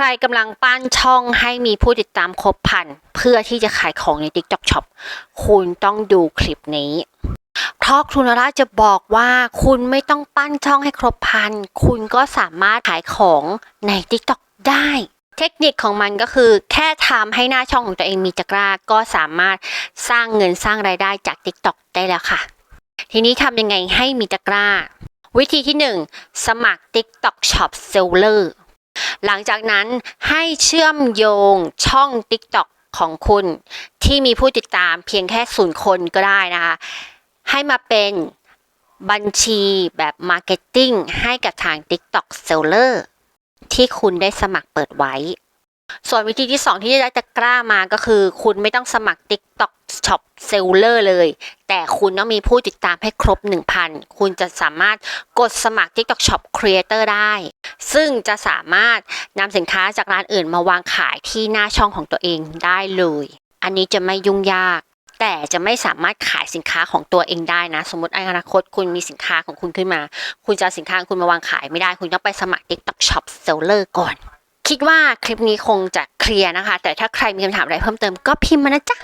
ใครกำลังปั้นช่องให้มีผู้ติดตามครบพัน เพื่อที่จะขายของใน TikTok Shop คุณต้องดูคลิปนี้ เพราะครูนราจะบอกว่าคุณไม่ต้องปั้นช่องให้ครบพัน คุณก็สามารถขายของใน TikTok ได้ เทคนิคของมันก็คือ แค่ทำให้หน้าช่องของตัวเองมีตะกร้า ก็สามารถสร้างเงินสร้างรายได้จาก TikTok ได้แล้วค่ะ ทีนี้ทำยังไงให้มีตะกร้า วิธีที่ 1 สมัคร TikTok Shop Seller หลังจากนั้นให้เชื่อมโยงช่อง TikTok ของคุณ ที่มีผู้ติดตามเพียงแค่ศูนย์คนก็ได้นะคะ ให้มาเป็นบัญชีแบบ Marketing ให้กับทาง TikTok Seller ที่คุณได้สมัครเปิดไว้ ส่วนวิธีที่ 2 ที่จะได้ตะกร้ามาก็คือ คุณไม่ต้องสมัคร TikTok Shop Seller เลย แต่คุณต้องมีผู้ติดตามให้ครบ 1,000 คุณจะสามารถกดสมัคร TikTok Shop Creator ได้ ซึ่งจะสามารถนำสินค้าจากร้านอื่นมาวางขายที่หน้าช่องของตัวเองได้เลย อันนี้จะไม่ยุ่งยาก แต่จะไม่สามารถขายสินค้าของตัวเองได้นะ สมมติอนาคตคุณมีสินค้าของคุณขึ้นมา คุณจะสินค้าของคุณมาวางขายไม่ได้ คุณต้องไปสมัคร TikTok Shop Seller ก่อน คิดว่าคลิปนี้คงจะเคลียร์นะคะ แต่ถ้าใครมีคำถามอะไรเพิ่มเติมก็พิมพ์มานะจ๊ะ